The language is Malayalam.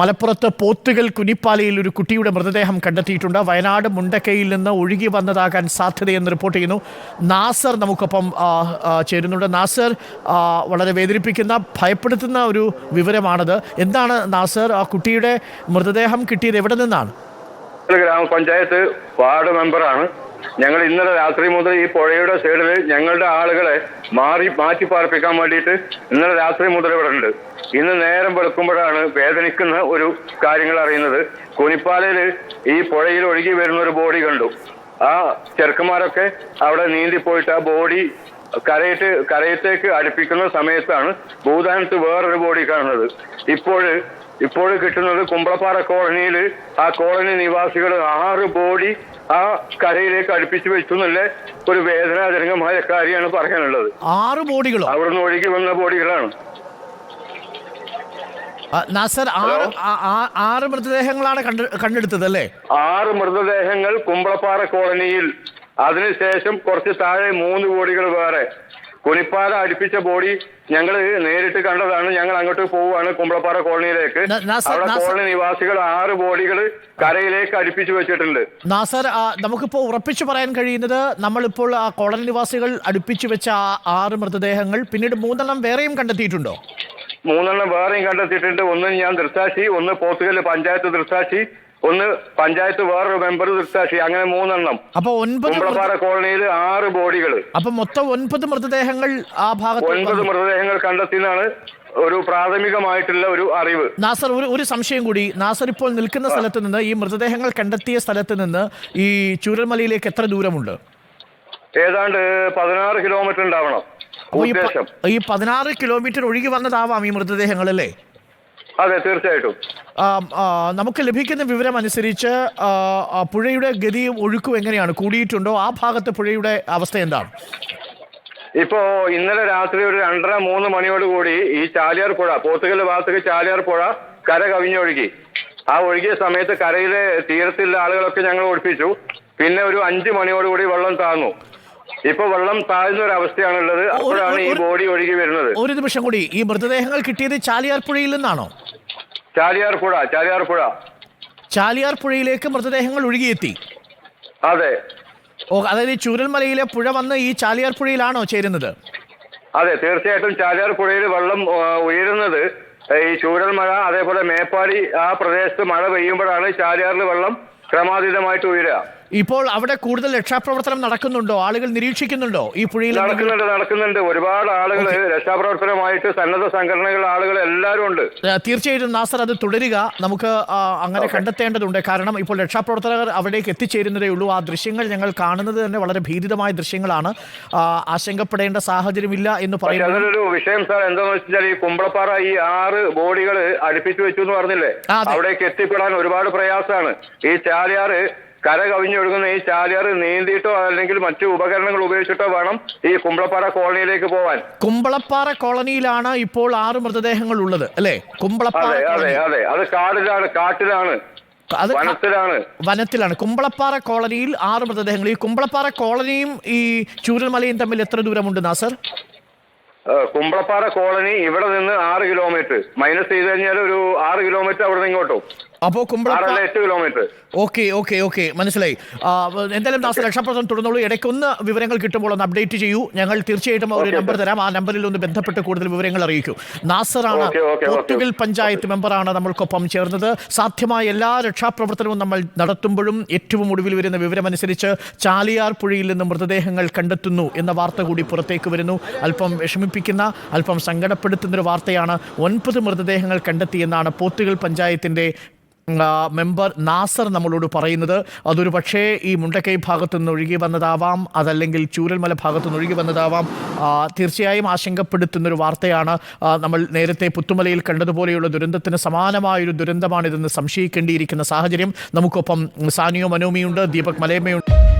മലപ്പുറത്ത് പോത്തുകൾ കുനിപ്പാലയിൽ ഒരു കുട്ടിയുടെ മൃതദേഹം കണ്ടെത്തിയിട്ടുണ്ട്. വയനാട് മുണ്ടക്കയിൽ നിന്ന് ഒഴുകി വന്നതാകാൻ സാധ്യതയെന്ന് റിപ്പോർട്ട് ചെയ്യുന്നു. നാസർ നമുക്കൊപ്പം ചേരുന്നുണ്ട്. നാസർ വളരെ വേദനിപ്പിക്കുന്ന ഭയപ്പെടുത്തുന്ന ഒരു വിവരമാണത്. എന്താണ് നാസർ ആ കുട്ടിയുടെ മൃതദേഹം കിട്ടിയത് എവിടെ നിന്നാണ്? ഗ്രാമപഞ്ചായത്ത് വാർഡ് മെമ്പറാണ്. ഞങ്ങൾ ഇന്നലെ രാത്രി മുതൽ ഈ പുഴയുടെ സൈഡിൽ ഞങ്ങളുടെ ആളുകളെ മാറി മാറ്റി പാർപ്പിക്കാൻ വേണ്ടിയിട്ട് ഇന്നലെ രാത്രി മുതൽ ഇവിടെ ഉണ്ട്. ഇന്ന് നേരം വെളുക്കുമ്പോഴാണ് വേദനിക്കുന്ന ഒരു കാര്യങ്ങൾ അറിയുന്നത്. കുനിപ്പാലയിൽ ഈ പുഴയിൽ ഒഴുകി വരുന്ന ഒരു ബോഡി കണ്ടു. ആ ചെറുക്കന്മാരൊക്കെ അവിടെ നീന്തി പോയിട്ട് ആ ബോഡി കരയിട്ട് കരയത്തേക്ക് അടുപ്പിക്കുന്ന സമയത്താണ് ഭൂതാനത്ത് വേറൊരു ബോഡി കാണുന്നത്. ഇപ്പോൾ ഇപ്പോൾ കിട്ടുന്നത് കുമ്പളപ്പാറ കോളനിയിൽ ആ കോളനി നിവാസികൾ ആറ് ബോഡി ആ കരയിലേക്ക് അടുപ്പിച്ച് വെച്ചു എന്നുള്ള ഒരു വേദനാജനകമായ കാര്യമാണ് പറയാനുള്ളത്. ആറ് ബോഡികൾ അവിടുന്ന് ഒഴുകി വന്ന ബോഡികളാണ്. നാസർ ആറ് മൃതദേഹങ്ങളാണ് കണ്ട് കണ്ടെടുത്തത് അല്ലേ? ആറ് മൃതദേഹങ്ങൾ കുമ്പളപ്പാറ കോളനിയിൽ അതിനുശേഷം കുറച്ച് താഴെ മൂന്ന് ബോഡികൾ വേറെ. കുനിപ്പാറ അടുപ്പിച്ച ബോഡി ഞങ്ങൾ നേരിട്ട് കണ്ടതാണ്. ഞങ്ങൾ അങ്ങോട്ട് പോവുകയാണ് കുമ്പളപ്പാറ കോളനിയിലേക്ക്. അവിടെ കോളനി നിവാസികൾ ആറ് ബോഡികൾ കരയിലേക്ക് അടുപ്പിച്ചു വെച്ചിട്ടുണ്ട്. നാസർ നമുക്കിപ്പോൾ ഉറപ്പിച്ചു പറയാൻ കഴിയുന്നത് നമ്മളിപ്പോൾ ആ കോളനി നിവാസികൾ അടുപ്പിച്ചു വെച്ച ആ ആറ് മൃതദേഹങ്ങൾ പിന്നീട് മൂന്നെണ്ണം വേറെയും കണ്ടെത്തിയിട്ടുണ്ടോ? മൂന്നെണ്ണം വേറെയും കണ്ടെത്തിയിട്ടുണ്ട്. ഒന്ന് ഞാൻ ദൃശാശി ഒന്ന് പോത്തുകല്ല് പഞ്ചായത്ത് ദൃക്സാക്ഷി ഒന്ന് പഞ്ചായത്ത് വേറൊരു മെമ്പർ ദൃക്സാക്ഷി അങ്ങനെ മൂന്നെണ്ണം. അപ്പൊ ഒൻപത് കുമ്പളപ്പാറ കോളനിയിൽ ആറ് ബോഡികൾ അപ്പൊ മൊത്തം ഒൻപത് മൃതദേഹങ്ങൾ ആ ഭാഗത്ത് ഒൻപത് മൃതദേഹങ്ങൾ കണ്ടെത്തിയെന്നാണ് ഒരു പ്രാഥമികമായിട്ടുള്ള ഒരു അറിവ്. നാസർ ഒരു ഒരു സംശയം കൂടി. നാസർ ഇപ്പോൾ നിൽക്കുന്ന സ്ഥലത്ത് നിന്ന് ഈ മൃതദേഹങ്ങൾ കണ്ടെത്തിയ സ്ഥലത്ത് നിന്ന് ഈ ചൂരൽമലയിലേക്ക് എത്ര ദൂരമുണ്ട്? ഏതാണ്ട് പതിനാറ് കിലോമീറ്റർ ഉണ്ടാവണം ഈ പ- ഉദ്ദേശം. ഈ പതിനാറ് കിലോമീറ്റർ ഒഴുകി വന്നതാവാം ഈ മൃതദേഹങ്ങൾ അല്ലേ? അതെ തീർച്ചയായിട്ടും. നമുക്ക് ലഭിക്കുന്ന വിവരം അനുസരിച്ച് പുഴയുടെ ഗതിയും ഒഴുക്കും എങ്ങനെയാണ്? കൂടിയിട്ടുണ്ടോ? ആ ഭാഗത്ത് പുഴയുടെ അവസ്ഥ എന്താണ്? ഇപ്പോ ഇന്നലെ രാത്രി ഒരു രണ്ടര മൂന്ന് മണിയോട് കൂടി ഈ ചാലിയാർ പുഴ പോത്തുകൽ ഭാഗത്തേക്ക് ചാലിയാർ പുഴ കര കവിഞ്ഞൊഴുകി. ആ ഒഴുകിയ സമയത്ത് കരയിലെ തീരത്തുള്ള ആളുകളൊക്കെ ഞങ്ങൾ ഒഴിപ്പിച്ചു. പിന്നെ ഒരു അഞ്ചു മണിയോടുകൂടി വെള്ളം താഴ്ന്നു ഇപ്പൊ വെള്ളം താഴ്ന്ന ഒരു അവസ്ഥയാണുള്ളത് അപ്പോഴാണ് ഈ ബോഡി ഒഴുകി വരുന്നത്. ഒരു നിമിഷം കൂടി. ഈ മൃതദേഹങ്ങൾ കിട്ടിയത് ചാലിയാർ പുഴയിൽ നിന്നാണോ? ചാലിയാർ പുഴ ചാലിയാർ പുഴ ചാലിയാർ പുഴയിലേക്ക് മൃതദേഹങ്ങൾ ഒഴുകിയെത്തി. അതെ. ഓ അതായത് ചൂരൽമലയിലെ പുഴ വന്ന് ഈ ചാലിയാർ പുഴയിലാണോ ചേരുന്നത്? അതെ തീർച്ചയായിട്ടും ചാലിയാർ പുഴയിൽ വെള്ളം ഉയരുന്നത് ഈ ചൂരൽമഴ അതേപോലെ മേപ്പാടി ആ പ്രദേശത്ത് മഴ പെയ്യുമ്പോഴാണ് ചാലിയാറിൽ വെള്ളം ക്രമാതീതമായിട്ട് ഉയരുക. ഇപ്പോൾ അവിടെ കൂടുതൽ രക്ഷാപ്രവർത്തനം നടക്കുന്നുണ്ടോ? ആളുകൾ നിരീക്ഷിക്കുന്നുണ്ടോ ഈ പുഴയിൽ നടക്കുന്നുണ്ട് നടക്കുന്നുണ്ട്. ഒരുപാട് ആളുകൾ രക്ഷാപ്രവർത്തനമായിട്ട് സന്നദ്ധ സംഘടനകൾ ആളുകൾ എല്ലാവരും ഉണ്ട്. തീർച്ചയായിട്ടും നാസർ അത് തുടരുക. നമുക്ക് അങ്ങനെ കണ്ടെത്തേണ്ടതുണ്ട്. കാരണം ഇപ്പോൾ രക്ഷാപ്രവർത്തകർ അവിടേക്ക് എത്തിച്ചേരുന്നതേ ഉള്ളൂ. ആ ദൃശ്യങ്ങൾ ഞങ്ങൾ കാണുന്നത് തന്നെ വളരെ ഭീതിതമായ ദൃശ്യങ്ങളാണ്. ആശങ്കപ്പെടേണ്ട സാഹചര്യമില്ല എന്ന് പറയുന്നത് അതൊരു വിഷയം സാർ എന്താണെന്ന് വെച്ചാൽ ഈ കുമ്പളപ്പാറ ഈ ആറ് ബോഡികൾ അടുപ്പിച്ചു വെച്ചു എന്ന് പറഞ്ഞില്ലേ? അവിടേക്ക് എത്തിപ്പെടാൻ ഒരുപാട് പ്രയാസമാണ്. ഈ ചാലിയാറ് കര കവിഞ്ഞൊഴുകുന്ന ഈ ചാലിയാർ നീന്തിയിട്ടോ അല്ലെങ്കിൽ മറ്റു ഉപകരണങ്ങൾ ഉപയോഗിച്ചിട്ടോ വേണം ഈ കുമ്പളപ്പാറ കോളനിയിലേക്ക് പോവാൻ. കുമ്പളപ്പാറ കോളനിയിലാണ് ഇപ്പോൾ ആറ് മൃതദേഹങ്ങൾ ഉള്ളത് അല്ലേ? കുമ്പളപ്പാറ അതെ അതെ അതെ. അത് കാടിലാണ് കാട്ടിലാണ്. അത് വനത്തിലാണ്. വനത്തിലാണ്. കുമ്പളപ്പാറ കോളനിയിൽ ആറ് മൃതദേഹങ്ങൾ. ഈ കുമ്പളപ്പാറ കോളനിയും ഈ ചൂരൽമലയും തമ്മിൽ എത്ര ദൂരമുണ്ട് നാസർ? കുമ്പളപ്പാറ കോളനി ഇവിടെ നിന്ന് ആറ് കിലോമീറ്റർ. മൈനസ് ചെയ്ത് കഴിഞ്ഞാൽ ഒരു ആറ് കിലോമീറ്റർ അവിടെ നിന്ന് ഇങ്ങോട്ടും. എട്ട് കിലോമീറ്റർ ഓക്കെ ഓക്കെ ഓക്കെ മനസ്സിലായി. എന്തായാലും ദാസ് രക്ഷാപ്രവർത്തനം ഇടയ്ക്ക് ഒന്ന് വിവരങ്ങൾ കിട്ടുമ്പോൾ ഒന്ന് അപ്ഡേറ്റ് ചെയ്യൂ. ഞങ്ങൾ തീർച്ചയായിട്ടും ഒരു നമ്പർ തരാം. ആ നമ്പറിൽ ഒന്ന് ബന്ധപ്പെട്ട് കൂടുതൽ വിവരങ്ങൾ അറിയിക്കൂ. നാസറാണ് പോർട്ടുഗൽ പഞ്ചായത്ത് മെമ്പറാണ് നമ്മൾക്കൊപ്പം ചേർന്നത്. സാധ്യമായ എല്ലാ രക്ഷാപ്രവർത്തനവും നമ്മൾ നടത്തുമ്പോഴും ഏറ്റവും ഒടുവിൽ വരുന്ന വിവരമനുസരിച്ച് ചാലിയാർ പുഴയിൽ നിന്ന് മൃതദേഹങ്ങൾ കണ്ടെത്തുന്നു എന്ന വാർത്ത കൂടി പുറത്തേക്ക് വരുന്നു. അല്പം വിഷമിപ്പിക്കുന്ന അല്പം സങ്കടപ്പെടുത്തുന്ന ഒരു വാർത്തയാണ്. ഒൻപത് മൃതദേഹങ്ങൾ കണ്ടെത്തിയെന്നാണ് പോത്തുകൾ പഞ്ചായത്തിന്റെ ആ, മെമ്പർ നാസർ നമ്മളോട് പറയുന്നത് അതൊരു പക്ഷേ ഈ മുണ്ടക്കൈ ഭാഗത്തു നിന്ന് ഒഴുകി വന്നതാവാം അതല്ലെങ്കിൽ ചൂരൽമല ഭാഗത്തു നിന്ന് ഒഴുകി വന്നതാവാം. തീർച്ചയായും ആശങ്കപ്പെടുത്തുന്നൊരു വാർത്തയാണ് നമ്മൾ നേരത്തെ പുത്തുമലയിൽ കണ്ടതുപോലെയുള്ള ദുരന്തത്തിന് സമാനമായൊരു ദുരന്തമാണിതെന്ന് സംശയിക്കേണ്ടിയിരിക്കുന്ന സാഹചര്യം. നമുക്കൊപ്പം സാനിയോ മനോമിയുണ്ട് ദീപക് മലയമ്മയുണ്ട്